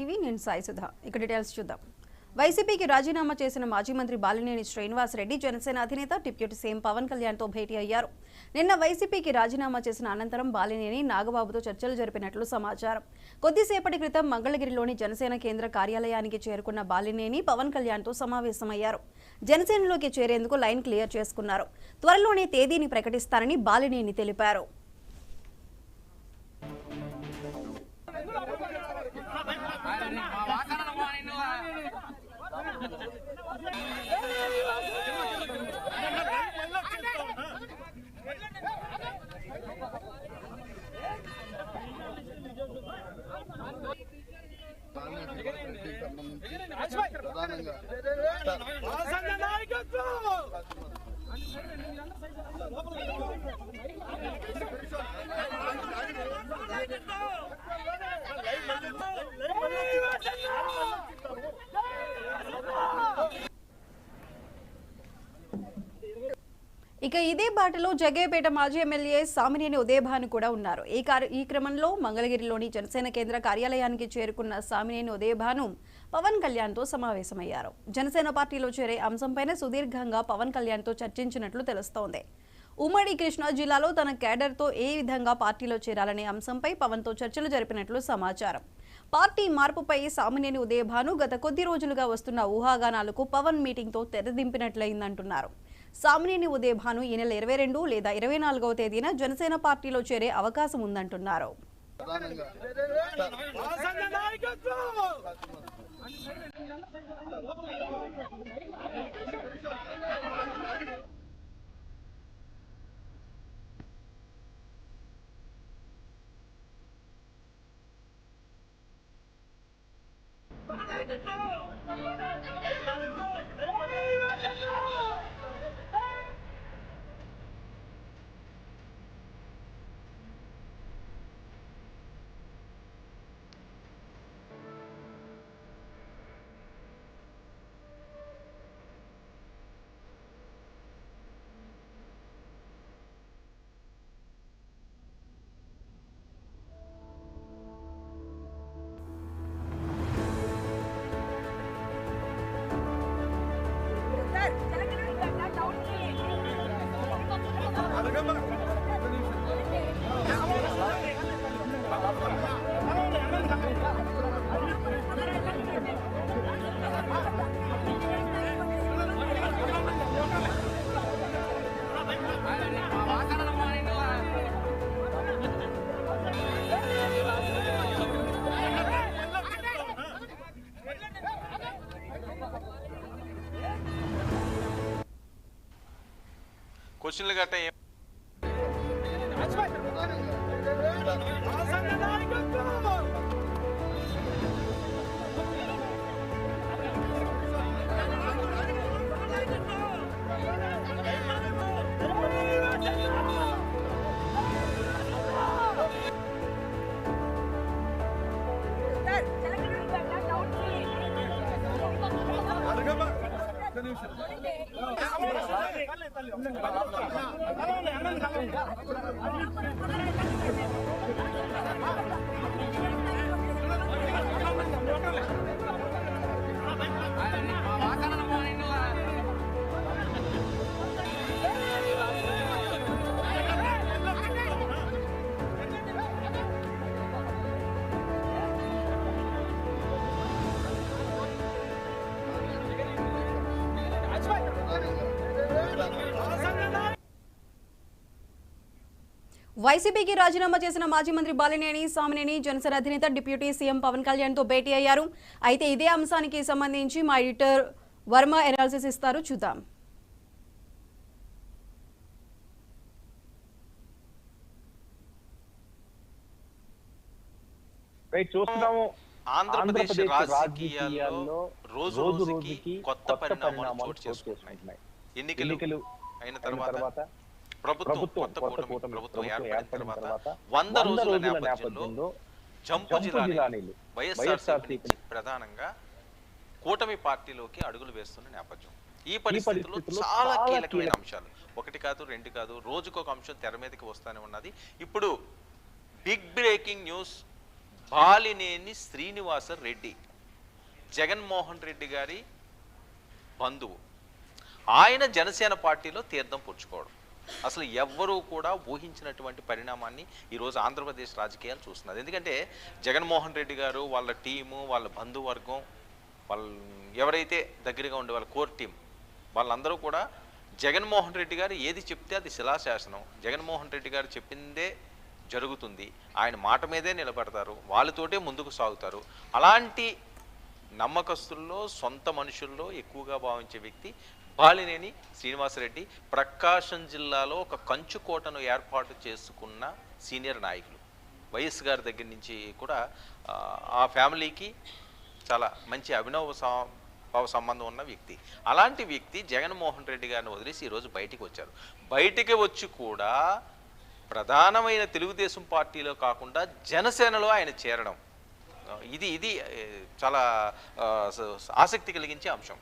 నేను సాయి సుధా. ఇక డీటెయిల్స్ చూద్దాం. వైసీపీకి రాజీనామా చేసిన మాజీ మంత్రి బాలినేని శ్రీనివాస్ రెడ్డి జనసేన అధినేత డిప్యూటీ సీఎం పవన్ కళ్యాణ్తో భేటీ అయ్యారు. నిన్న వైసీపీకి రాజీనామా చేసిన అనంతరం బాలినేని నాగబాబుతో చర్చలు జరిపినట్లు సమాచారం. కొద్దిసేపటి క్రితం మంగళగిరిలోని జనసేన కేంద్ర కార్యాలయానికి చేరుకున్న బాలినేని పవన్ కళ్యాణ్తో సమావేశమయ్యారు. జనసేనలోకి చేరేందుకు లైన్ క్లియర్ చేసుకున్నారు. త్వరలోనే తేదీని ప్రకటిస్తారని బాలినేని తెలిపారు. ఇక ఇదే బాటలో జగ్గయ్యపేట మాజీ ఎమ్మెల్యే సామినేని ఉదయభాను కూడా ఉన్నారు. ఈ ఈ క్రమంలో మంగళగిరిలోని జనసేన కేంద్ర కార్యాలయానికి చేరుకున్న సామినేని ఉదయభాను పవన్ కళ్యాణ్తో సమావేశమయ్యారు. జనసేన పార్టీలో చేరే అంశంపైన సుదీర్ఘంగా పవన్ కళ్యాణ్తో చర్చించినట్లు తెలుస్తోంది. ఉమ్మడి కృష్ణా జిల్లాలో తన కేడర్తో ఏ విధంగా పార్టీలో చేరాలనే అంశంపై పవన్తో చర్చలు జరిపినట్లు సమాచారం. పార్టీ మార్పుపై సామినేని ఉదయభాను గత కొద్ది రోజులుగా వస్తున్న ఊహాగానాలకు పవన్ మీటింగ్తో తెరదింపినట్లయిందంటున్నారు. సామినేని ఉదయభాను ఈ నెల ఇరవై రెండు లేదా ఇరవై నాలుగవ తేదీన జనసేన పార్టీలో చేరే అవకాశం ఉందంటున్నారు. क्वेश्चन लगाते हैं Thank you. నాయకత్వం వైసీపీకి రాజీనామా చేసిన మాజీ మంత్రి బాలినేని సామినేని జనసేన అధినేత డిప్యూటీ సీఎం పవన్ కళ్యాణ్తో భేటీ అయ్యారు. అయితే ఇదే అంశానికి సంబంధించి మా ఎడిటర్ వర్మ ఎనాలిసిస్ ఇస్తారు. చూద్దాం. చూస్తున్నాము. ఆంధ్రప్రదేశ్ రాజకీయాల్లో రోజు రోజు రోజుకి కొత్త పరిణామాలు చోటు చేసుకుంటున్నాయి. ఎన్నికలు అయిన తర్వాత ప్రభుత్వం కొత్త కూటమి ప్రభుత్వం ఏర్పడిన తర్వాత వంద రోజుల నేపథ్యంలో జంపు వైఎస్ఆర్సీపీ ప్రధానంగా కూటమి పార్టీలోకి అడుగులు వేస్తున్న నేపథ్యం. ఈ పరిస్థితుల్లో చాలా కీలకమైన కీలక- అంశాలు. ఒకటి కాదు రెండు కాదు రోజుకొక అంశం తెర మీదకి వస్తూనే ఉన్నది. ఇప్పుడు big breaking news Balineni Srinivasa Reddy Jaganmohan Reddy గారి బంధువు. ఆయన జనసేన పార్టీలో తీర్థం పుచ్చుకోవడం. అసలు ఎవ్వరూ కూడా ఊహించినటువంటి పరిణామాన్ని ఈరోజు ఆంధ్రప్రదేశ్ రాజకీయాలు చూస్తున్నారు. ఎందుకంటే జగన్మోహన్ రెడ్డి గారు వాళ్ళ టీము వాళ్ళ బంధువర్గం వాళ్ళ ఎవరైతే దగ్గరగా ఉండే వాళ్ళ కోర్ టీం వాళ్ళందరూ కూడా జగన్మోహన్ రెడ్డి గారు ఏది చెప్తే అది శిలాశాసనం. జగన్మోహన్ రెడ్డి గారు చెప్పిందే జరుగుతుంది. ఆయన మాట మీదే నిలబడతారు. వాళ్ళతోటే ముందుకు సాగుతారు. అలాంటి నమ్మకస్తుల్లో సొంత మనుషుల్లో ఎక్కువగా భావించే వ్యక్తి బాలినేని శ్రీనివాసరెడ్డి ప్రకాశం జిల్లాలో ఒక కంచుకోటను ఏర్పాటు చేసుకున్న సీనియర్ నాయకులు. వైఎస్ గారి దగ్గర నుంచి కూడా ఆ, ఫ్యామిలీకి చాలా మంచి అభినవ భావ సంబంధం ఉన్న వ్యక్తి. అలాంటి వ్యక్తి జగన్మోహన్ రెడ్డి గారిని వదిలేసి ఈరోజు బయటికి వచ్చారు. బయటికి వచ్చి కూడా ప్రధానమైన తెలుగుదేశం పార్టీలో కాకుండా జనసేనలో ఆయన చేరడం. ఇది ఇది చాలా ఆసక్తి కలిగించే అంశం.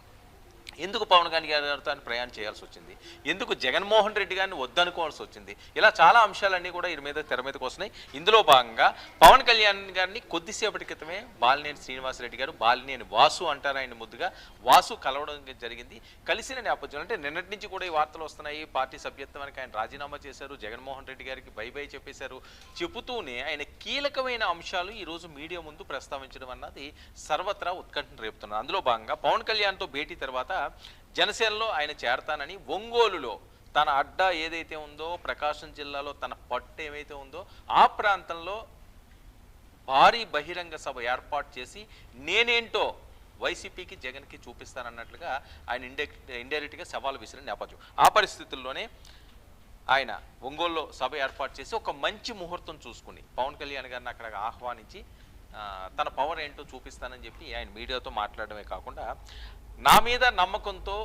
ఎందుకు పవన్ కళ్యాణ్ గారితో ప్రయాణం చేయాల్సి వచ్చింది? ఎందుకు జగన్మోహన్ రెడ్డి గారిని వద్దనుకోవాల్సి వచ్చింది? ఇలా చాలా అంశాలన్నీ కూడా ఈ మీద తెర మీదకి వస్తున్నాయి. ఇందులో భాగంగా పవన్ కళ్యాణ్ గారిని కొద్దిసేపటి క్రితమే బాలినేని శ్రీనివాసరెడ్డి గారు బాలినేని వాసు అంటారు ఆయన ముద్దుగా. వాసు కలవడం జరిగింది. కలిసిన నేపథ్యంలో అంటే నిన్నటి నుంచి కూడా ఈ వార్తలు వస్తున్నాయి. పార్టీ సభ్యత్వానికి ఆయన రాజీనామా చేశారు. జగన్మోహన్ రెడ్డి గారికి బై బై చెప్పేశారు. చెబుతూనే ఆయన కీలకమైన అంశాలు ఈరోజు మీడియా ముందు ప్రస్తావించడం అన్నది సర్వత్రా ఉత్కంఠను రేపుతున్నారు. అందులో భాగంగా పవన్ కళ్యాణ్తో భేటీ తర్వాత జనసేనలో ఆయన చేరతానని ఒంగోలులో తన అడ్డా ఏదైతే ఉందో ప్రకాశం జిల్లాలో తన పట్టు ఏమైతే ఉందో ఆ ప్రాంతంలో భారీ బహిరంగ సభ ఏర్పాటు చేసి నేనేంటో వైసీపీకి జగన్కి చూపిస్తానన్నట్లుగా ఆయన ఇండైరెక్ట్ ఇండైరెక్ట్గా సవాల్ విసిరిన నేపథ్యం. ఆ పరిస్థితుల్లోనే ఆయన ఒంగోలులో సభ ఏర్పాటు చేసి ఒక మంచి ముహూర్తం చూసుకుని పవన్ కళ్యాణ్ గారిని అక్కడ ఆహ్వానించి తన పవర్ ఏంటో చూపిస్తానని చెప్పి ఆయన మీడియాతో మాట్లాడడమే కాకుండా నా మీద నమ్మకంతో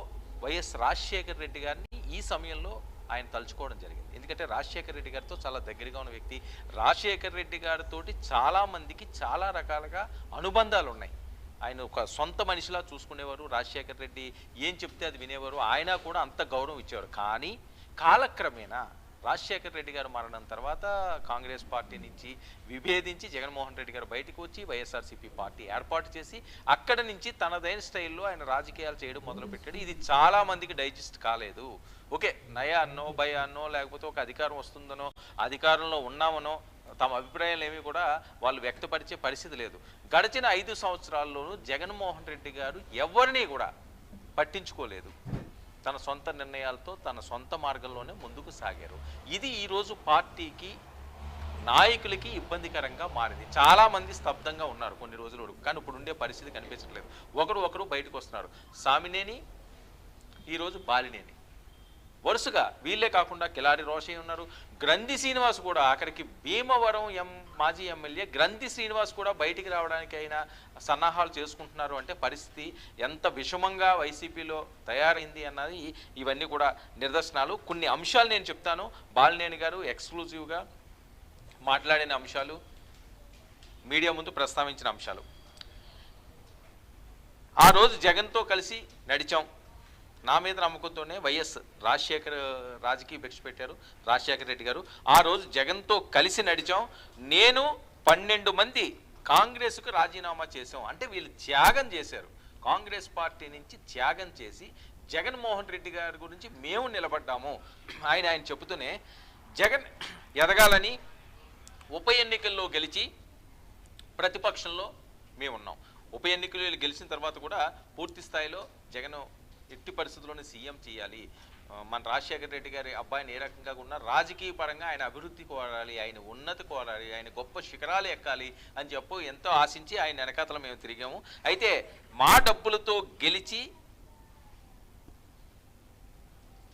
వైఎస్ రాజశేఖర్ రెడ్డి గారిని ఈ సమయంలో ఆయన తలుచుకోవడం జరిగింది. ఎందుకంటే రాజశేఖర్ రెడ్డి గారితో చాలా దగ్గరగా ఉన్న వ్యక్తి. రాజశేఖర రెడ్డి గారితోటి చాలా మందికి చాలా రకాలుగా అనుబంధాలు ఉన్నాయి ఆయన ఒక సొంత మనిషిలా చూసుకునేవారు. రాజశేఖర్ రెడ్డి ఏం చెప్తే అది వినేవారు. ఆయన కూడా అంత గౌరవం ఇచ్చేవారు. కానీ కాలక్రమేణా రాజశేఖర్ రెడ్డి గారు మరణం తర్వాత కాంగ్రెస్ పార్టీ నుంచి విభేదించి జగన్మోహన్ రెడ్డి గారు బయటకు వచ్చి వైఎస్ఆర్సీపీ పార్టీ ఏర్పాటు చేసి అక్కడ నుంచి తనదైన స్టైల్లో ఆయన రాజకీయాలు చేయడం మొదలుపెట్టాడు. ఇది చాలా మందికి డైజెస్ట్ కాలేదు. ఓకే నయ అన్నో భయ అన్నో లేకపోతే ఒక అధికారం వస్తుందనో అధికారంలో ఉన్నామనో తమ అభిప్రాయాలు ఏమి కూడా వాళ్ళు వ్యక్తపరిచే పరిస్థితి లేదు. గడిచిన ఐదు సంవత్సరాల్లోనూ జగన్మోహన్ రెడ్డి గారు ఎవరిని కూడా పట్టించుకోలేదు. తన సొంత నిర్ణయాలతో తన సొంత మార్గంలోనే ముందుకు సాగారు. ఇది ఈరోజు పార్టీకి నాయకులకి ఇబ్బందికరంగా మారింది. చాలామంది స్తబ్దంగా ఉన్నారు కొన్ని రోజులు కానీ ఇప్పుడు ఉండే పరిస్థితి కనిపించట్లేదు. ఒకరు ఒకరు బయటకు వస్తున్నారు. సామినేని ఈరోజు బాలినేని. వరుసగా వీళ్ళే కాకుండా కిలారి రోషయ్య ఉన్నారు. గ్రంథి శ్రీనివాస్ కూడా అక్కడికి భీమవరం ఎం మాజీ ఎమ్మెల్యే గ్రంథి శ్రీనివాస్ కూడా బయటికి రావడానికి అయినా సన్నాహాలు చేసుకుంటున్నారు అంటే పరిస్థితి ఎంత విషమంగా వైసీపీలో తయారైంది అన్నది ఇవన్నీ కూడా నిదర్శనాలు. కొన్ని అంశాలు నేను చెప్తాను. బాలినేని గారు ఎక్స్క్లూజివ్గా మాట్లాడిన అంశాలు మీడియా ముందు ప్రస్తావించిన అంశాలు. ఆ రోజు జగన్తో కలిసి నడిచాం. నా మీద నమ్మకంతోనే వైఎస్ రాజశేఖర్ రాజకీయ భిక్ష పెట్టారు రాజశేఖర రెడ్డి గారు. ఆ రోజు జగన్తో కలిసి నడిచాం. నేను పన్నెండు మంది కాంగ్రెస్కు రాజీనామా చేసాం అంటే వీళ్ళు త్యాగం చేశారు. కాంగ్రెస్ పార్టీ నుంచి త్యాగం చేసి జగన్మోహన్ రెడ్డి గారి గురించి మేము నిలబడ్డాము. ఆయన ఆయన చెబుతూనే జగన్ ఎదగాలని ఉప ఎన్నికల్లో గెలిచి ప్రతిపక్షంలో మేము ఉన్నాం ఉప ఎన్నికలు గెలిచిన తర్వాత కూడా పూర్తి స్థాయిలో జగన్ ఎట్టి పరిస్థితుల్లోనే సీఎం చేయాలి. మన రాజశేఖర రెడ్డి గారి అబ్బాయిని ఏ రకంగా ఉన్నా రాజకీయ పరంగా ఆయన అభివృద్ధి కోరాలి ఆయన ఉన్నతి కోరాలి ఆయన గొప్ప శిఖరాలు ఎక్కాలి అని చెప్పు ఎంతో ఆశించి ఆయన వెనకాతల మేము తిరిగాము. అయితే మా డబ్బులతో గెలిచి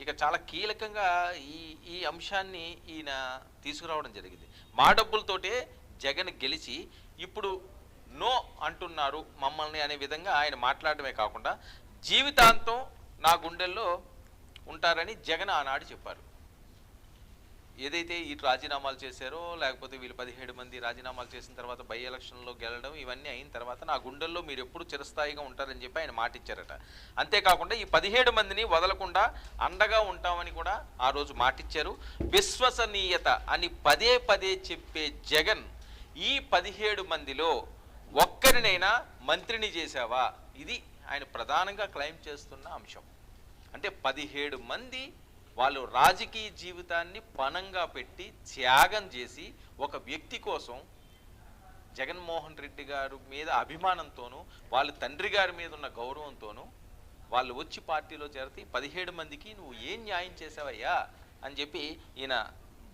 ఇక చాలా కీలకంగా ఈ ఈ అంశాన్ని ఈయన తీసుకురావడం జరిగింది. మా డబ్బులతోటే జగన్ గెలిచి ఇప్పుడు నో అంటున్నారు మమ్మల్ని అనే విధంగా ఆయన మాట్లాడడమే కాకుండా జీవితాంతం నా గుండెల్లో ఉంటారని జగన్ ఆనాడు చెప్పారు. ఏదైతే ఈ రాజీనామాలు చేశారో లేకపోతే వీళ్ళు పదిహేడు మంది రాజీనామాలు చేసిన తర్వాత బై ఎలక్షన్లో గెలడం ఇవన్నీ అయిన తర్వాత నా గుండెల్లో మీరు ఎప్పుడు చిరస్థాయిగా ఉంటారని చెప్పి ఆయన మాట ఇచ్చారట అంతేకాకుండా ఈ పదిహేడు మందిని వదలకుండా అండగా ఉంటామని కూడా ఆ రోజు మాటిచ్చారు. విశ్వసనీయత అని పదే పదే చెప్పే జగన్ ఈ పదిహేడు మందిలో ఒక్కరినైనా మంత్రిని చేశావా? ఇది ఆయన ప్రధానంగా క్లెయిమ్ చేస్తున్న అంశం. అంటే పదిహేడు మంది వాళ్ళు రాజకీయ జీవితాన్ని పణంగా పెట్టి త్యాగం చేసి ఒక వ్యక్తి కోసం జగన్మోహన్ రెడ్డి గారు మీద అభిమానంతోనూ వాళ్ళ తండ్రి గారి మీద ఉన్న గౌరవంతోనూ వాళ్ళు వచ్చి పార్టీలో చేరితే పదిహేడు మందికి నువ్వు ఏం న్యాయం చేసావయ్యా అని చెప్పి ఈయన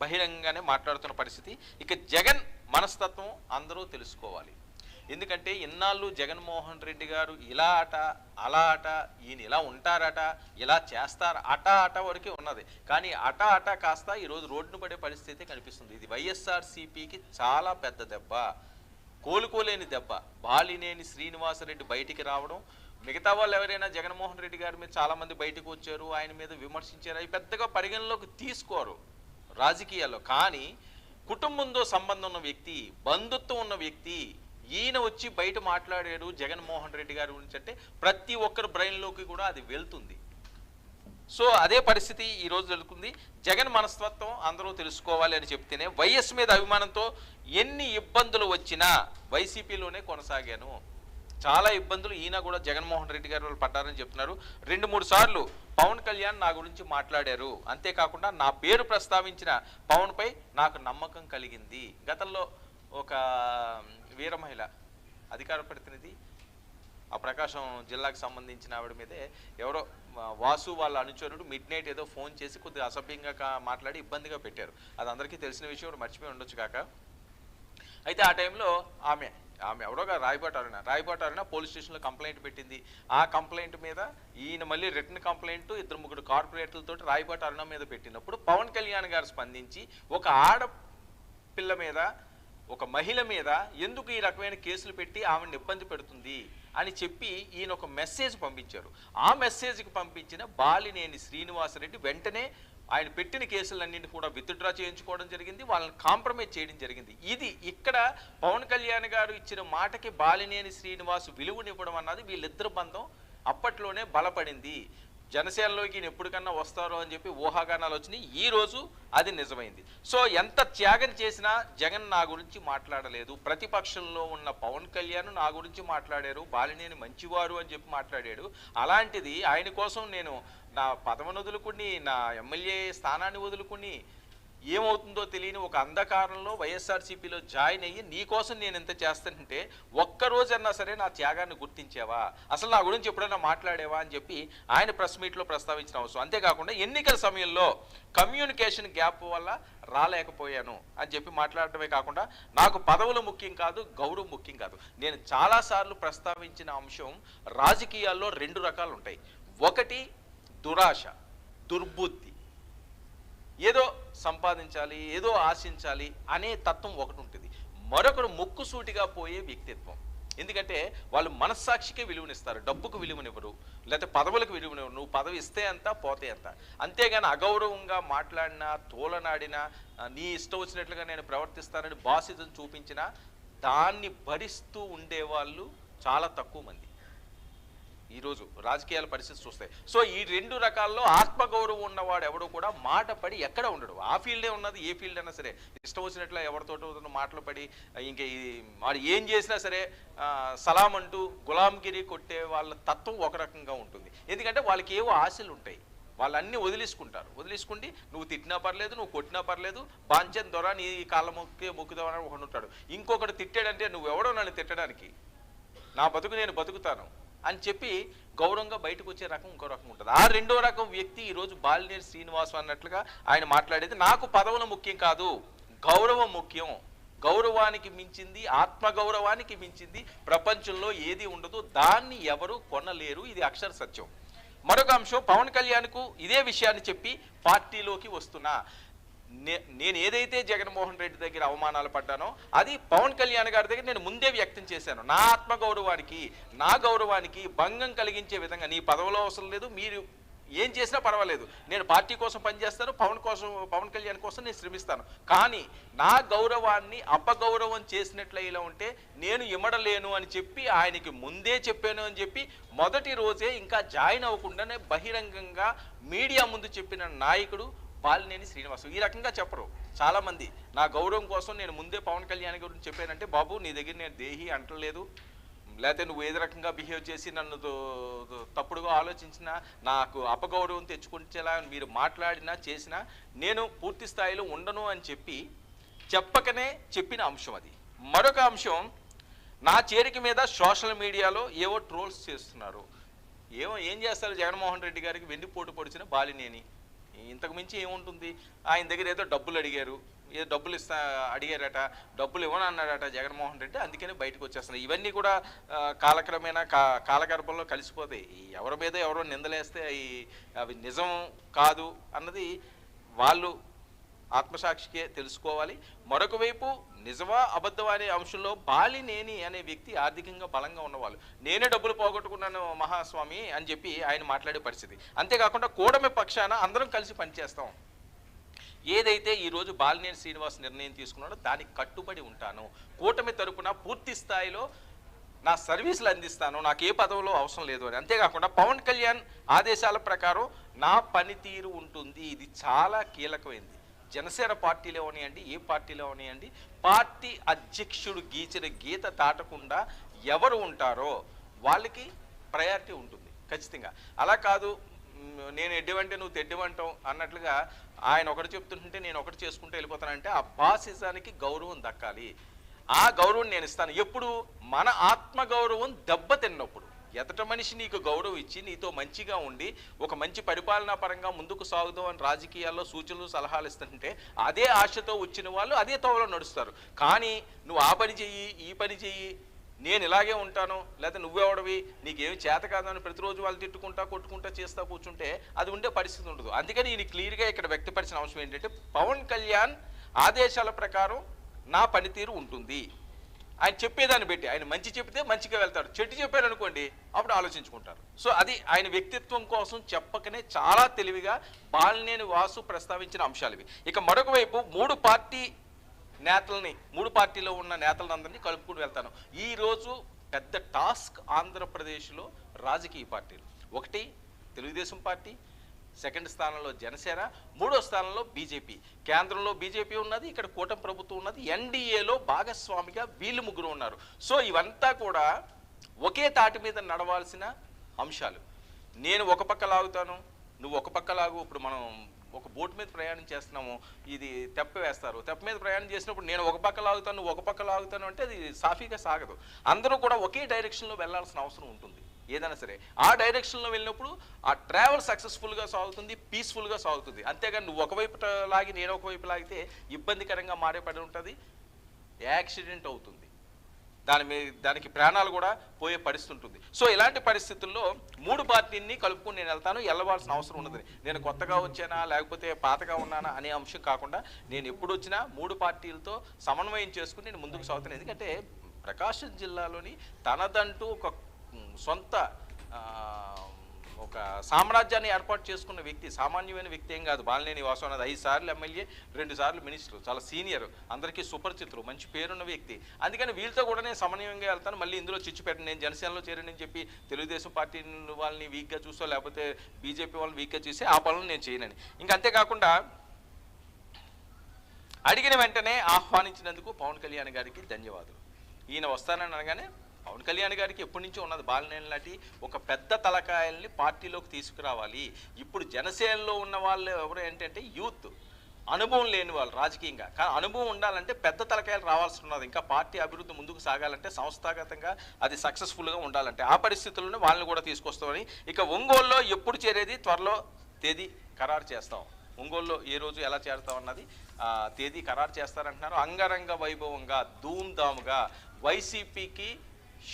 బహిరంగంగానే మాట్లాడుతున్న పరిస్థితి. ఇక జగన్ మనస్తత్వం అందరూ తెలుసుకోవాలి. ఎందుకంటే ఇన్నాళ్ళు జగన్మోహన్ రెడ్డి గారు ఇలా అట అలా అట ఈయన ఇలా ఉంటారట ఇలా చేస్తారు అట అట వరకే ఉన్నది. కానీ అట అట కాస్త ఈరోజు రోడ్డును పడే పరిస్థితి కనిపిస్తుంది. ఇది వైఎస్ఆర్ సిపికి చాలా పెద్ద దెబ్బ కోలుకోలేని దెబ్బ. బాలినేని శ్రీనివాసరెడ్డి బయటికి రావడం మిగతా వాళ్ళు ఎవరైనా జగన్మోహన్ రెడ్డి గారి మీద చాలామంది బయటకు వచ్చారు ఆయన మీద విమర్శించారు అవి పెద్దగా పరిగణలోకి తీసుకోరు రాజకీయాల్లో. కానీ కుటుంబంతో సంబంధం ఉన్న వ్యక్తి బంధుత్వం ఉన్న వ్యక్తి ఈయన వచ్చి బయట మాట్లాడాడు జగన్మోహన్ రెడ్డి గారి గురించి అంటే ప్రతి ఒక్కరి బ్రెయిన్లోకి కూడా అది వెళ్తుంది. సో అదే పరిస్థితి ఈ రోజు జరుగుతుంది. జగన్ మనస్తత్వం అందరూ తెలుసుకోవాలి అని చెప్తేనే వైఎస్ మీద అభిమానంతో ఎన్ని ఇబ్బందులు వచ్చినా వైసీపీలోనే కొనసాగాను. చాలా ఇబ్బందులు ఈయన కూడా జగన్మోహన్ రెడ్డి గారు వాళ్ళు పడ్డారని చెప్తున్నారు. రెండు మూడు సార్లు పవన్ కళ్యాణ్ నా గురించి మాట్లాడారు. అంతేకాకుండా నా పేరు ప్రస్తావించిన పవన్పై నాకు నమ్మకం కలిగింది. గతంలో ఒక వీర మహిళ అధికార ప్రతినిధి ఆ ప్రకాశం జిల్లాకు సంబంధించిన ఆవిడ మీదే ఎవరో వాసు వాళ్ళ అనుచరుడు మిడ్ నైట్ ఏదో ఫోన్ చేసి కొద్దిగా అసభ్యంగా మాట్లాడి ఇబ్బందిగా పెట్టారు. అది అందరికీ తెలిసిన విషయం ఇప్పుడు మర్చిపోయి ఉండొచ్చు కాక. అయితే ఆ టైంలో ఆమె ఆమె ఎవరోగా రాయపాటు అరుణ. రాయపాటు అరుణ పోలీస్ స్టేషన్లో కంప్లైంట్ పెట్టింది. ఆ కంప్లైంట్ మీద ఈయన మళ్ళీ రిటర్న్ కంప్లైంట్ ఇద్దరు ముగ్గురు కార్పొరేటర్లతో రాయపాటు అరుణ మీద పెట్టినప్పుడు పవన్ కళ్యాణ్ గారు స్పందించి ఒక ఆడ పిల్ల మీద ఒక మహిళ మీద ఎందుకు ఈ రకమైన కేసులు పెట్టి ఆమెను ఇబ్బంది పెడుతుంది అని చెప్పి ఈయన ఒక మెసేజ్ పంపించారు. ఆ మెసేజ్కి పంపించిన బాలినేని శ్రీనివాసరెడ్డి వెంటనే ఆయన పెట్టిన కేసులన్నింటి కూడా విత్డ్రా చేయించుకోవడం జరిగింది. వాళ్ళని కాంప్రమైజ్ చేయడం జరిగింది. ఇది ఇక్కడ పవన్ కళ్యాణ్ గారు ఇచ్చిన మాటకి బాలినేని శ్రీనివాస్ విలువనివ్వడం అన్నది వీళ్ళిద్దరు బంధం అప్పట్లోనే బలపడింది. జనసేనలోకి ఈయన ఎప్పటికన్నా వస్తారో అని చెప్పి ఊహాగానాలు వచ్చినాయి. ఈ రోజు అది నిజమైంది. సో ఎంత త్యాగం చేసినా జగన్ నా గురించి మాట్లాడలేదు. ప్రతిపక్షంలో ఉన్న పవన్ కళ్యాణ్ నా గురించి మాట్లాడారు. బాలినేని మంచివారు అని చెప్పి మాట్లాడాడు. అలాంటిది ఆయన కోసం నేను నా పదవిని వదులుకుని నా ఎమ్మెల్యే స్థానాన్ని వదులుకుని ఏమవుతుందో తెలియని ఒక అంధకారంలో వైఎస్ఆర్సీపీలో జాయిన్ అయ్యి నీకోసం నేను ఎంత చేస్తానంటే ఒక్కరోజన్నా సరే నా త్యాగాన్ని గుర్తించావా? అసలు నా గురించి ఎప్పుడైనా మాట్లాడేవా అని చెప్పి ఆయన ప్రెస్ మీట్లో ప్రస్తావించిన అవసరం. అంతేకాకుండా ఎన్నికల సమయంలో కమ్యూనికేషన్ గ్యాప్ వల్ల రాలేకపోయాను అని చెప్పి మాట్లాడటమే కాకుండా నాకు పదవులు ముఖ్యం కాదు గౌరవం ముఖ్యం కాదు. నేను చాలాసార్లు ప్రస్తావించిన అంశం రాజకీయాల్లో రెండు రకాలు ఉంటాయి ఒకటి దురాశ దుర్బుద్ధి. ఏదో సంపాదించాలి ఏదో ఆశించాలి అనే తత్వం ఒకటి ఉంటుంది. మరొకరు ముక్కుసూటిగా పోయే వ్యక్తిత్వం. ఎందుకంటే వాళ్ళు మనస్సాక్షికే విలువనిస్తారు. డబ్బుకు విలువనివ్వరు. లేకపోతే పదవులకు విలువనివ్వరు. నువ్వు పదవి ఇస్తే అంత పోతే అంత అంతేగాని అగౌరవంగా మాట్లాడినా తోలనాడినా నీ ఇష్టం వచ్చినట్లుగా నేను ప్రవర్తిస్తానని బాసిజం చూపించినా దాన్ని భరిస్తూ ఉండేవాళ్ళు చాలా తక్కువ మంది. ఈరోజు రాజకీయాల పరిస్థితి చూస్తాయి సో ఈ రెండు రకాల్లో ఆత్మగౌరవం ఉన్నవాడు ఎవడు కూడా మాట పడి ఎక్కడ ఉండడు. ఆ ఫీల్డే ఉన్నది ఏ ఫీల్డ్ అయినా సరే. ఇష్టం వచ్చినట్లు ఎవరితోటో మాటలు పడి ఇంకా ఈ వాడు ఏం చేసినా సరే సలాం అంటూ గులాంగిరి కొట్టే వాళ్ళ తత్వం ఒక రకంగా ఉంటుంది. ఎందుకంటే వాళ్ళకి ఏవో ఆశలు ఉంటాయి. వాళ్ళన్నీ వదిలేసుకుంటారు. వదిలేసుకుండి నువ్వు తిట్టినా పర్లేదు నువ్వు కొట్టినా పర్లేదు బాంచన్ దొర నీ కాళ్ళ మొక్కే మొక్కుదామని ఒకడు ఉంటాడు. ఇంకొకటి తిట్టాడంటే నువ్వెవడో నన్ను తిట్టడానికి? నా బతుకు నేను బతుకుతాను. అని చెప్పి గౌరవంగా బయటకు వచ్చే రకం ఇంకో రకం ఉంటుంది. ఆ రెండో రకం వ్యక్తి ఈరోజు బాలినేని శ్రీనివాసం అన్నట్లుగా ఆయన మాట్లాడేది నాకు పదవులు ముఖ్యం కాదు గౌరవం ముఖ్యం. గౌరవానికి మించింది ఆత్మగౌరవానికి మించింది ప్రపంచంలో ఏది ఉండదు దాన్ని ఎవరు కొనలేరు ఇది అక్షర సత్యం. మరొక అంశం పవన్ కళ్యాణ్కు ఇదే విషయాన్ని చెప్పి పార్టీలోకి వస్తున్నా. నేను ఏదైతే జగన్మోహన్ రెడ్డి దగ్గర అవమానాలు పడ్డానో అది పవన్ కళ్యాణ్ గారి దగ్గర నేను ముందే వ్యక్తం చేశాను. నా ఆత్మగౌరవానికి నా గౌరవానికి భంగం కలిగించే విధంగా నీ పదవిలో అవసరం లేదు మీరు ఏం చేసినా పర్వాలేదు. నేను పార్టీ కోసం పనిచేస్తాను పవన్ కోసం పవన్ కళ్యాణ్ కోసం నేను శ్రమిస్తాను. కానీ నా గౌరవాన్ని అపగౌరవం చేసినట్లయిలా ఉంటే నేను ఇమ్మడలేను అని చెప్పి ఆయనకి ముందే చెప్పాను అని చెప్పి మొదటి రోజే ఇంకా జాయిన్ అవ్వకుండానే బహిరంగంగా మీడియా ముందు చెప్పిన నాయకుడు బాలినేని శ్రీనివాసు. ఈ రకంగా చెప్పరు. చాలామంది నా గౌరవం కోసం నేను ముందే పవన్ కళ్యాణ్ గురించి చెప్పానంటే బాబు నీ దగ్గర నేను దేహి అంటలేదు. లేకపోతే నువ్వు ఏది రకంగా బిహేవ్ చేసి నన్ను తప్పుడుగా ఆలోచించినా నాకు అపగౌరవం తెచ్చుకుంటేలా మీరు మాట్లాడినా చేసినా నేను పూర్తి స్థాయిలో ఉండను అని చెప్పి చెప్పకనే చెప్పిన అంశం అది. మరొక అంశం నా చేరిక మీద సోషల్ మీడియాలో ఏవో ట్రోల్స్ చేస్తున్నారు. ఏమో ఏం చేస్తారు జగన్మోహన్ రెడ్డి గారికి వెన్నుపోటు పొడిచిన బాలినేని? ఇంతకు మించి ఏముంటుంది? ఆయన దగ్గర ఏదో డబ్బులు అడిగారు. ఏదో డబ్బులు ఇస్తా అడిగారట. డబ్బులు ఇవ్వను అన్నాడట జగన్మోహన్ రెడ్డి. అందుకని బయటకు వచ్చేస్తున్నాయి ఇవన్నీ కూడా కాలక్రమేణా కా కాలగర్భంలో కలిసిపోతాయి ఎవరి మీద ఎవరో నిందలేస్తే అవి అవి నిజం కాదు అన్నది వాళ్ళు ఆత్మసాక్షికే తెలుసుకోవాలి. మరొక వైపు నిజమా అబద్ధమా అనే అంశంలో బాలినేని అనే వ్యక్తి ఆర్థికంగా బలంగా ఉన్నవాళ్ళు. నేనే డబ్బులు పోగొట్టుకున్నాను మహాస్వామి అని చెప్పి ఆయన మాట్లాడే పరిస్థితి. అంతేకాకుండా కూడమి పక్షాన అందరం కలిసి పనిచేస్తాం. ఏదైతే ఈరోజు బాలినేని శ్రీనివాస్ నిర్ణయం తీసుకున్నాడో దానికి కట్టుబడి ఉంటాను. కూటమి తరపున పూర్తి స్థాయిలో నా సర్వీసులు అందిస్తాను. నాకు ఏ పదవిలో అవసరం లేదు అని. అంతేకాకుండా పవన్ కళ్యాణ్ ఆదేశాల ప్రకారం నా పనితీరు ఉంటుంది. ఇది చాలా కీలకమైంది. జనసేన పార్టీలో ఉన్నాయండి ఏ పార్టీలో ఉన్నాయండి? పార్టీ అధ్యక్షుడు గీచిన గీత దాటకుండా ఎవరు ఉంటారో వాళ్ళకి ప్రయారిటీ ఉంటుంది ఖచ్చితంగా. అలా కాదు నేను ఎడ్డివంటే నువ్వు తెడ్డివంటావు అన్నట్లుగా ఆయన ఒకటి చెప్తుంటే నేను ఒకటి చేసుకుంటూ వెళ్ళిపోతానంటే ఆ బాసిజానికి గౌరవం దక్కాలి. ఆ గౌరవం నేను ఇస్తాను. ఎప్పుడు? మన ఆత్మ గౌరవం దెబ్బతిన్నప్పుడు. ఎదట మనిషి నీకు గౌరవం ఇచ్చి నీతో మంచిగా ఉండి ఒక మంచి పరిపాలనా పరంగా ముందుకు సాగుదాం అని రాజకీయాల్లో సూచనలు సలహాలు ఇస్తుంటే అదే ఆశతో వచ్చిన వాళ్ళు అదే తోవలో నడుస్తారు. కానీ నువ్వు ఆ పని చెయ్యి ఈ పని చెయ్యి నేను ఇలాగే ఉంటాను లేదా నువ్వెవడవి నీకేమి చేత కాదని ప్రతిరోజు వాళ్ళు తిట్టుకుంటా కొట్టుకుంటా చేస్తా కూర్చుంటే అది ఉండే పరిస్థితి ఉండదు. అందుకని నేను క్లియర్గా ఇక్కడ వ్యక్తపరిచిన అంశం ఏంటంటే పవన్ కళ్యాణ్ ఆదేశాల ప్రకారం నా పనితీరు ఉంటుంది. ఆయన చెప్పేదాన్ని బట్టి ఆయన మంచి చెప్తే మంచిగా వెళ్తాడు. చెట్టు చెప్పారు అనుకోండి అప్పుడు ఆలోచించుకుంటారు. సో అది ఆయన వ్యక్తిత్వం కోసం చెప్పకనే చాలా తెలివిగా బాలినేని వాసు ప్రస్తావించిన అంశాలు ఇవి. ఇక మరొక వైపు మూడు పార్టీ నేతల్ని మూడు పార్టీలో ఉన్న నేతలందరినీ కలుపుకుంటూ వెళ్తాను. ఈ రోజు పెద్ద టాస్క్ ఆంధ్రప్రదేశ్లో రాజకీయ పార్టీలు. ఒకటి తెలుగుదేశం పార్టీ సెకండ్ స్థానంలో జనసేన మూడో స్థానంలో బీజేపీ. కేంద్రంలో బీజేపీ ఉన్నది ఇక్కడ కూటమి ప్రభుత్వం ఉన్నది ఎన్డీఏలో భాగస్వామిగా వీళ్ళు ముగ్గురు ఉన్నారు. సో ఇవంతా కూడా ఒకే తాటి మీద నడవాల్సిన అంశాలు. నేను ఒక పక్క లాగుతాను నువ్వు ఒక పక్క లాగు ఇప్పుడు మనం ఒక బోట్ మీద ప్రయాణం చేస్తున్నాము ఇది తెప్ప వేస్తారు. తెప్ప మీద ప్రయాణం చేసినప్పుడు నేను ఒక పక్క లాగుతాను ఒక పక్క లాగుతాను అంటే అది సాఫీగా సాగదు. అందరూ కూడా ఒకే డైరెక్షన్లో వెళ్ళాల్సిన అవసరం ఉంటుంది. ఏదైనా సరే ఆ డైరెక్షన్లో వెళ్ళినప్పుడు ఆ ట్రావెల్ సక్సెస్ఫుల్గా సాగుతుంది పీస్ఫుల్గా సాగుతుంది. అంతేగాని నువ్వు ఒకవైపు లాగి నేను ఒకవైపు లాగితే ఇబ్బందికరంగా మారే పడి ఉంటుంది యాక్సిడెంట్ అవుతుంది. దాని మీద దానికి ప్రాణాలు కూడా పోయే పరిస్థితి ఉంటుంది. సో ఇలాంటి పరిస్థితుల్లో మూడు పార్టీని కలుపుకుని నేను వెళ్తాను వెళ్ళవలసిన అవసరం ఉన్నది. నేను కొత్తగా వచ్చానా లేకపోతే పాతగా ఉన్నానా అనే అంశం కాకుండా నేను ఎప్పుడు వచ్చినా మూడు పార్టీలతో సమన్వయం చేసుకుని నేను ముందుకు సాగుతాను. ఎందుకంటే ప్రకాశం జిల్లాలోని తనదంటూ ఒక సొంత ఒక సామ్రాజ్యాన్ని ఏర్పాటు చేసుకున్న వ్యక్తి సామాన్యమైన వ్యక్తి ఏం కాదు. బాలినేని వాసు అన్నది ఐదు సార్లు ఎమ్మెల్యే రెండు సార్లు మినిస్టర్ చాలా సీనియర్ అందరికీ సుపరిచితులు మంచి పేరున్న వ్యక్తి. అందుకని వీళ్ళతో కూడా నేను సమన్వయంగా వెళ్తాను. మళ్ళీ ఇందులో చిచ్చుపెట్టను నేను జనసేనలో చేరనని చెప్పి తెలుగుదేశం పార్టీ వాళ్ళని వీక్గా చూసో లేకపోతే బీజేపీ వాళ్ళని వీక్గా చూసి ఆ పనులు నేను చేయనని. ఇంకా అంతేకాకుండా అడిగిన వెంటనే ఆహ్వానించినందుకు పవన్ కళ్యాణ్ గారికి ధన్యవాదాలు. ఈయన వస్తానని అనగానే పవన్ కళ్యాణ్ గారికి ఎప్పటి నుంచో ఉన్నది బాలినేని లాంటి ఒక పెద్ద తలకాయల్ని పార్టీలోకి తీసుకురావాలి. ఇప్పుడు జనసేనలో ఉన్న వాళ్ళు ఎవరు ఏంటంటే యూత్. అనుభవం లేని వాళ్ళు రాజకీయంగా. కానీ అనుభవం ఉండాలంటే పెద్ద తలకాయలు రావాల్సి ఉన్నది. ఇంకా పార్టీ అభివృద్ధి ముందుకు సాగాలంటే సంస్థాగతంగా అది సక్సెస్ఫుల్గా ఉండాలంటే ఆ పరిస్థితుల్లోనే వాళ్ళని కూడా తీసుకొస్తామని ఇక ఒంగోలులో ఎప్పుడు చేరేది? త్వరలో తేదీ ఖరారు చేస్తాం. ఒంగోలులో ఏ రోజు ఎలా చేరుతాం అన్నది తేదీ ఖరారు చేస్తారంటున్నారు. అంగరంగ వైభవంగా ధూమ్ధామ్గా వైసీపీకి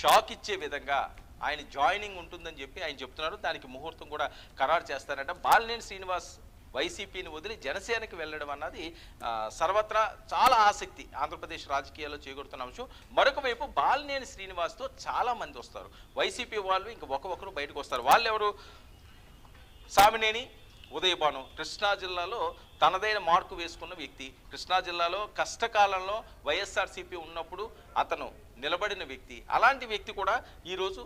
షాక్ ఇచ్చే విధంగా ఆయన జాయినింగ్ ఉంటుందని చెప్పి ఆయన చెప్తున్నారు. దానికి ముహూర్తం కూడా ఖరారు చేస్తారంట. బాలినేని శ్రీనివాస్ వైసీపీని వదిలి జనసేనకి వెళ్ళడం అన్నది సర్వత్రా చాలా ఆసక్తి ఆంధ్రప్రదేశ్ రాజకీయాల్లో చేకూడుతున్న అంశం. మరొక వైపు బాలినేని శ్రీనివాస్తో చాలా మంది వస్తారు. వైసీపీ వాళ్ళు ఇంక ఒక్కొక్కరు బయటకు వస్తారు. వాళ్ళు ఎవరు సామినేని ఉదయభాను. కృష్ణా జిల్లాలో తనదైన మార్కు వేసుకున్న వ్యక్తి. కృష్ణా జిల్లాలో కష్టకాలంలో వైఎస్ఆర్సీపీ ఉన్నప్పుడు అతను నిలబడిన వ్యక్తి. అలాంటి వ్యక్తి కూడా ఈరోజు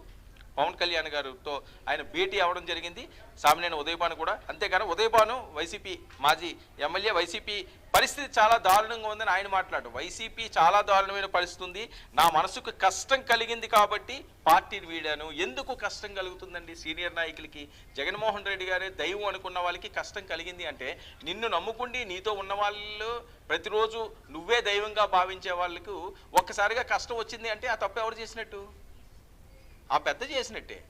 పవన్ కళ్యాణ్ గారితో ఆయన భేటీ అవ్వడం జరిగింది. సామినేని ఉదయభాను కూడా. అంతేగాని ఉదయభాను వైసీపీ మాజీ ఎమ్మెల్యే. వైసీపీ పరిస్థితి చాలా దారుణంగా ఉందని ఆయన మాట్లాడు. వైసీపీ చాలా దారుణమైన పరిస్థితి ఉంది. నా మనసుకు కష్టం కలిగింది కాబట్టి పార్టీని వీడాను. ఎందుకు కష్టం కలుగుతుందండి సీనియర్ నాయకులకి? జగన్మోహన్ రెడ్డి గారే దైవం అనుకున్న వాళ్ళకి కష్టం కలిగింది అంటే నిన్ను నమ్ముకుండి నీతో ఉన్న వాళ్ళు ప్రతిరోజు నువ్వే దైవంగా భావించే వాళ్ళకు ఒక్కసారిగా కష్టం వచ్చింది అంటే ఆ తప్పు ఎవరు చేసినట్టు? ఆ పెద్ద చేసినట్టే.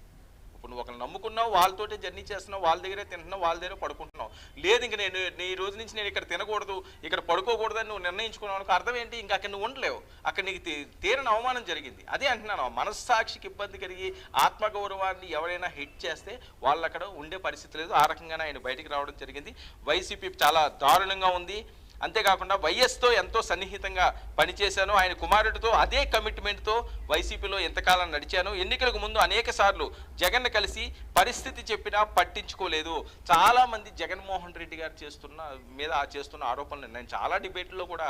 ఇప్పుడు నువ్వు ఒకరిని నమ్ముకున్నావు వాళ్ళతోటే జర్నీ చేస్తున్నావు వాళ్ళ దగ్గరే తింటున్నావు వాళ్ళ దగ్గరే పడుకుంటున్నావు. లేదు ఇంక నేను నీ రోజు నుంచి నేను ఇక్కడ తినకూడదు ఇక్కడ పడుకోకూడదని నువ్వు నిర్ణయించుకున్నావు అనుకో అర్థం ఏంటి? ఇంకా అక్కడ నువ్వు ఉండలేవు. అక్కడ నీకు తీ- తీరని అవమానం జరిగింది. అదే అంటున్నాను మనస్సాక్షికి ఇబ్బంది కలిగి ఆత్మగౌరవాన్ని ఎవరైనా హిట్ చేస్తే వాళ్ళు అక్కడ ఉండే పరిస్థితి లేదు. ఆ రకంగానే ఆయన బయటికి రావడం జరిగింది. వైసీపీ చాలా దారుణంగా ఉంది. అంతేకాకుండా వైఎస్తో ఎంతో సన్నిహితంగా పనిచేశాను. ఆయన కుమారుడితో అదే కమిట్మెంట్తో వైసీపీలో ఎంతకాలం నడిచాను. ఎన్నికలకు ముందు అనేక సార్లు జగన్ కలిసి పరిస్థితి చెప్పినా పట్టించుకోలేదు. చాలామంది జగన్మోహన్ రెడ్డి గారు చేస్తున్న మీద చేస్తున్న ఆరోపణలు నేను చాలా డిబేట్లో కూడా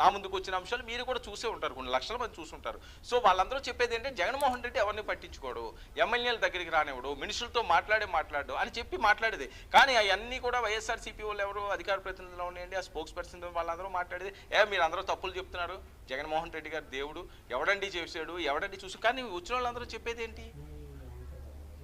నా ముందుకు వచ్చిన అంశాలు మీరు కూడా చూసే ఉంటారు కొన్ని లక్షల మంది చూసుంటారు. సో వాళ్ళందరూ చెప్పేది ఏంటంటే జగన్మోహన్ రెడ్డి ఎవరిని పట్టించుకోడు ఎమ్మెల్యేల దగ్గరికి రానివ్వడు మినిషులతో మాట్లాడే మాట్లాడు అని చెప్పి మాట్లాడేది. కానీ అవన్నీ కూడా వైఎస్ఆర్సీపీ వాళ్ళు ఎవరు అధికార ప్రతినిధులు ఉండండి ఆ స్పోక్స్ పర్సన్ వాళ్ళందరూ మాట్లాడేది ఏ మీరు అందరూ తప్పులు చెప్తున్నారు? జగన్మోహన్ రెడ్డి గారు దేవుడు ఎవడండి చేశాడు ఎవడండి చూసి కానీ వచ్చిన వాళ్ళందరూ చెప్పేది ఏంటి?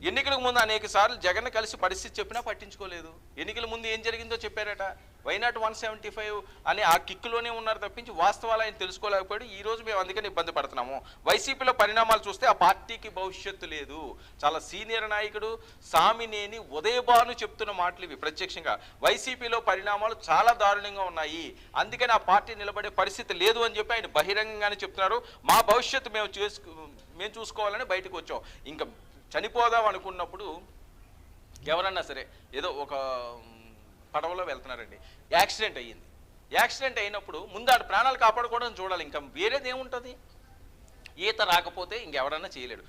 ఎన్నికలకు ముందు అనేక సార్లు జగన్ కలిసి పరిస్థితి చెప్పినా పట్టించుకోలేదు. ఎన్నికల ముందు ఏం జరిగిందో చెప్పారట. వైనాట్ వన్ సెవెంటీ ఫైవ్ అనే ఆ కిక్కులోనే ఉన్నారు తప్పించి వాస్తవాలు ఆయన తెలుసుకోలేకపోయాడు. ఈ రోజు మేము అందుకని ఇబ్బంది పడుతున్నాము. వైసీపీలో పరిణామాలు చూస్తే ఆ పార్టీకి భవిష్యత్తు లేదు. చాలా సీనియర్ నాయకుడు సామినేని ఉదయభాను చెప్తున్న మాటలు ఇవి ప్రత్యక్షంగా. వైసీపీలో పరిణామాలు చాలా దారుణంగా ఉన్నాయి. అందుకని ఆ పార్టీ నిలబడే పరిస్థితి లేదు అని చెప్పి ఆయన బహిరంగంగానే చెప్తున్నారు. మా భవిష్యత్తు మేము చేసుకు మేము చూసుకోవాలని బయటకు వచ్చాం. ఇంకా చనిపోదాం అనుకున్నప్పుడు ఎవరన్నా సరే ఏదో ఒక పడవలో వెళ్తున్నారండి. యాక్సిడెంట్ అయ్యింది. యాక్సిడెంట్ అయినప్పుడు ముందు ఆడు ప్రాణాలు కాపాడుకోవడం చూడాలి. ఇంకా వేరేది ఏముంటుంది? ఈత రాకపోతే ఇంకెవరన్నా చేయలేడు.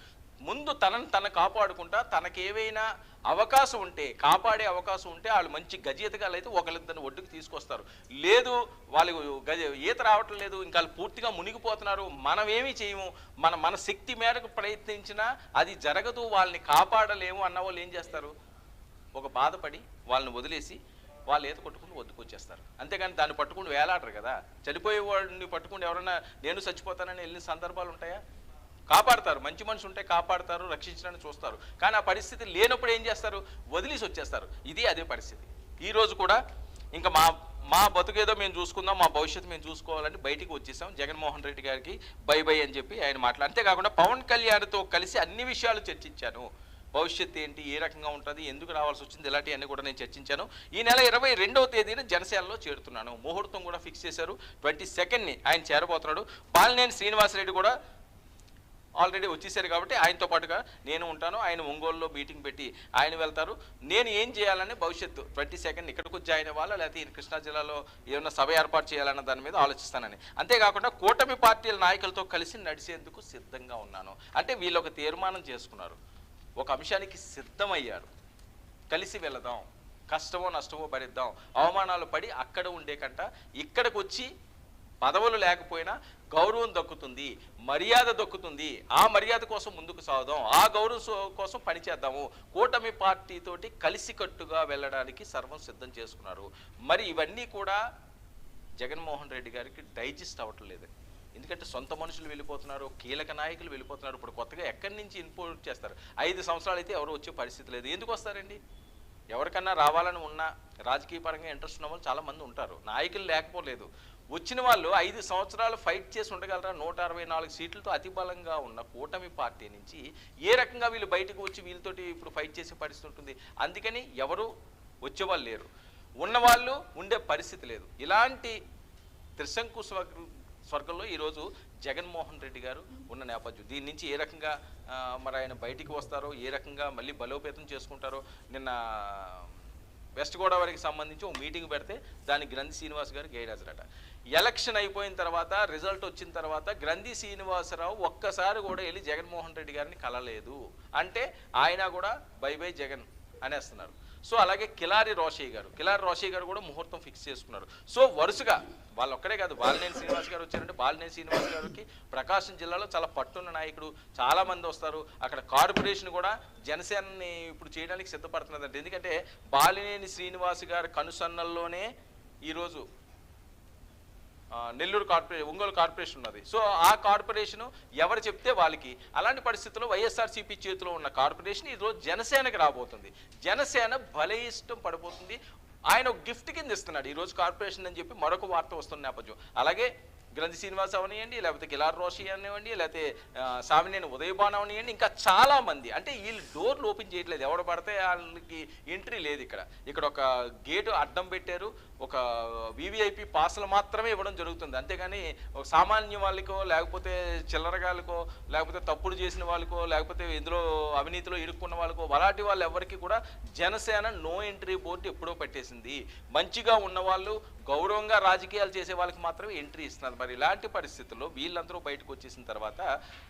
ముందు తనని తను కాపాడుకుంటా తనకేవైనా అవకాశం ఉంటే కాపాడే అవకాశం ఉంటే వాళ్ళు మంచి గజీతగాలు అయితే ఒకరిద్దరిని ఒడ్డుకు తీసుకొస్తారు. లేదు వాళ్ళు గజ ఈత రావటం లేదు ఇంకా వాళ్ళు పూర్తిగా మునిగిపోతున్నారు మనం ఏమీ చేయము. మన మన శక్తి మేరకు ప్రయత్నించినా అది జరగదు వాళ్ళని కాపాడలేము అన్న వాళ్ళు ఏం చేస్తారు? ఒక బాధపడి వాళ్ళని వదిలేసి వాళ్ళు ఈత కొట్టుకుని వద్దుకొచ్చేస్తారు అంతేగాని దాన్ని పట్టుకుని వేలాడరు కదా. చనిపోయే వాడిని పట్టుకుని ఎవరైనా నేను చచ్చిపోతానని వెళ్ళిన సందర్భాలు ఉంటాయా? కాపాడతారు. మంచి మనిషి ఉంటే కాపాడతారు రక్షించడానికి చూస్తారు. కానీ ఆ పరిస్థితి లేనప్పుడు ఏం చేస్తారు? వదిలేసి వచ్చేస్తారు. ఇది అదే పరిస్థితి. ఈరోజు కూడా ఇంకా మా మా బతుకేదో మేము చూసుకుందాం మా భవిష్యత్తు మేము చూసుకోవాలని బయటికి వచ్చేసాం. జగన్మోహన్ రెడ్డి గారికి బై బై అని చెప్పి ఆయన మాట్లాడు అంతేకాకుండా పవన్ కళ్యాణ్తో కలిసి అన్ని విషయాలు చర్చించాను. భవిష్యత్తు ఏంటి? ఏ రకంగా ఉంటుంది? ఎందుకు రావాల్సి వచ్చింది? ఇలాంటివన్నీ కూడా నేను చర్చించాను. ఈ నెల ఇరవై రెండవ తేదీన జనసేనలో చేరుతున్నాను. ముహూర్తం కూడా ఫిక్స్ చేశారు. ట్వంటీ సెకండ్ని ఆయన చేరబోతున్నాడు. బాలినేని శ్రీనివాసరెడ్డి కూడా ఆల్రెడీ వచ్చేసారు కాబట్టి ఆయనతో పాటుగా నేను ఉంటాను. ఆయన ఒంగోలులో మీటింగ్ పెట్టి ఆయన వెళ్తారు. నేను ఏం చేయాలని భవిష్యత్తు. ట్వంటీ సెకండ్ ఇక్కడికి వచ్చి జాయిన్ అవ్వాలా? లేకపోతే ఈ కృష్ణా జిల్లాలో ఏమైనా సభ ఏర్పాటు చేయాలన్న దాని మీద ఆలోచిస్తానని. అంతేకాకుండా కూటమి పార్టీల నాయకులతో కలిసి నడిచేందుకు సిద్ధంగా ఉన్నాను. అంటే వీళ్ళు ఒక తీర్మానం చేసుకున్నారు. ఒక అంశానికి సిద్ధమయ్యారు. కలిసి వెళదాం. కష్టమో నష్టమో భరిద్దాం. అవమానాలు పడి అక్కడ ఉండే కంట ఇక్కడికి వచ్చి పదవులు లేకపోయినా గౌరవం దక్కుతుంది మర్యాద దక్కుతుంది. ఆ మర్యాద కోసం ముందుకు సాగుదాం ఆ గౌరవం కోసం పనిచేద్దాము కూటమి పార్టీతోటి కలిసికట్టుగా వెళ్ళడానికి సర్వం సిద్ధం చేసుకున్నారు. మరి ఇవన్నీ కూడా జగన్మోహన్ రెడ్డి గారికి డైజెస్ట్ అవ్వటం లేదు. ఎందుకంటే సొంత మనుషులు వెళ్ళిపోతున్నారు కీలక నాయకులు వెళ్ళిపోతున్నారు. ఇప్పుడు కొత్తగా ఎక్కడి నుంచి ఇంపోర్ట్ చేస్తారు? ఐదు సంవత్సరాలు అయితే ఎవరు వచ్చే పరిస్థితి లేదు. ఎందుకు వస్తారండి? ఎవరికన్నా రావాలని ఉన్నా రాజకీయ పరంగా ఇంట్రెస్ట్ ఉన్న వాళ్ళు చాలా మంది ఉంటారు. నాయకులు లేకపోలేదు. వచ్చిన వాళ్ళు ఐదు సంవత్సరాలు ఫైట్ చేసి ఉండగలరా? నూట అరవై నాలుగు సీట్లతో అతి బలంగా ఉన్న కూటమి పార్టీ నుంచి ఏ రకంగా వీళ్ళు బయటకు వచ్చి వీళ్ళతోటి ఇప్పుడు ఫైట్ చేసే పరిస్థితి ఉంటుంది? అందుకని ఎవరు వచ్చేవాళ్ళు లేరు. ఉన్నవాళ్ళు ఉండే పరిస్థితి లేదు. ఇలాంటి త్రిశంకు స్వర్గ స్వర్గంలో ఈరోజు జగన్మోహన్ రెడ్డి గారు ఉన్న నేపథ్యం. దీని నుంచి ఏ రకంగా మరి ఆయన బయటికి వస్తారో ఏ రకంగా మళ్ళీ బలోపేతం చేసుకుంటారో నిన్న వెస్ట్ గోదావరికి సంబంధించి ఒక మీటింగ్ పెడితే దానికి గ్రంథి శ్రీనివాస్ గారు గైరాజరట. ఎలక్షన్ అయిపోయిన తర్వాత రిజల్ట్ వచ్చిన తర్వాత గ్రంథి శ్రీనివాసరావు ఒక్కసారి కూడా వెళ్ళి జగన్మోహన్ రెడ్డి గారిని కలలేదు. అంటే ఆయన కూడా బై బై జగన్ అనేస్తున్నారు. సో అలాగే కిలారి రోషయ్య గారు. కిలారి రోషయ్య గారు కూడా ముహూర్తం ఫిక్స్ చేసుకున్నారు. సో వరుసగా వాళ్ళు ఒక్కడే కాదు బాలినేని శ్రీనివాస్ గారు వచ్చారంటే బాలినేని శ్రీనివాస్ గారికి ప్రకాశం జిల్లాలో చాలా పట్టున్న నాయకుడు చాలామంది వస్తారు. అక్కడ కార్పొరేషన్ కూడా జనసేనని ఇప్పుడు చేయడానికి సిద్ధపడుతున్నదండి. ఎందుకంటే బాలినేని శ్రీనివాస్ గారి కనుసన్నల్లోనే ఈరోజు నెల్లూరు కార్పొరేషన్ ఒంగోలు కార్పొరేషన్ ఉన్నది. సో ఆ కార్పొరేషన్ ఎవరు చెప్తే వాళ్ళకి అలాంటి పరిస్థితుల్లో వైఎస్ఆర్సీపీ చేతిలో ఉన్న కార్పొరేషన్ ఈరోజు జనసేనకి రాబోతుంది. జనసేన బలయిష్టం పడిపోతుంది. ఆయన ఒక గిఫ్ట్ కింద ఇస్తున్నాడు. ఈరోజు కార్పొరేషన్ అని చెప్పి మరొక వార్త వస్తున్న నేపథ్యం. అలాగే గ్రంథి శ్రీనివాస్ అవనివ్వండి లేకపోతే కిలార్ రోషి అనివ్వండి లేకపోతే సామినేని ఉదయభాన్ అవనివ్వండి ఇంకా చాలా మంది. అంటే వీళ్ళు డోర్లు ఓపెన్ చేయట్లేదు. ఎవడు పడితే వాళ్ళకి ఎంట్రీ లేదు ఇక్కడ. ఇక్కడ ఒక గేటు అడ్డం పెట్టారు. ఒక వివిఐపి పాసులు మాత్రమే ఇవ్వడం జరుగుతుంది. అంతేగాని ఒక సామాన్య వాళ్ళకో లేకపోతే చిల్లరగాళ్ళకో లేకపోతే తప్పుడు చేసిన వాళ్ళకో లేకపోతే ఇందులో అవినీతిలో ఇరుక్కున్న వాళ్ళకో అలాంటి వాళ్ళు ఎవరికి కూడా జనసేన నో ఎంట్రీ బోర్డు ఎప్పుడో పెట్టేసింది. మంచిగా ఉన్నవాళ్ళు గౌరవంగా రాజకీయాలు చేసే వాళ్ళకి మాత్రమే ఎంట్రీ ఇస్తున్నారు. మరి ఇలాంటి పరిస్థితుల్లో వీళ్ళందరూ బయటకు వచ్చేసిన తర్వాత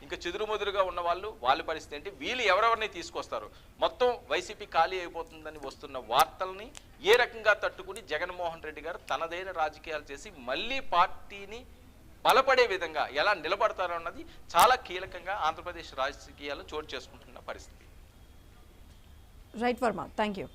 ఇంకా చెదురుమదురుగా ఉన్న వాళ్ళు వాళ్ళ పరిస్థితి ఏంటి? వీళ్ళు ఎవరెవరిని తీసుకొస్తారు? మొత్తం వైసీపీ ఖాళీ అయిపోతుందని వస్తున్న వార్తల్ని ఏ రకంగా తట్టుకుని జగన్మోహన్ రెడ్డి గారు తనదైన రాజకీయాలు చేసి మళ్ళీ పార్టీని బలపడే విధంగా ఎలా నిలబడతారో అన్నది చాలా కీలకంగా ఆంధ్రప్రదేశ్ రాజకీయాల్లో చోటు చేసుకుంటున్న పరిస్థితి. Right Varma thank you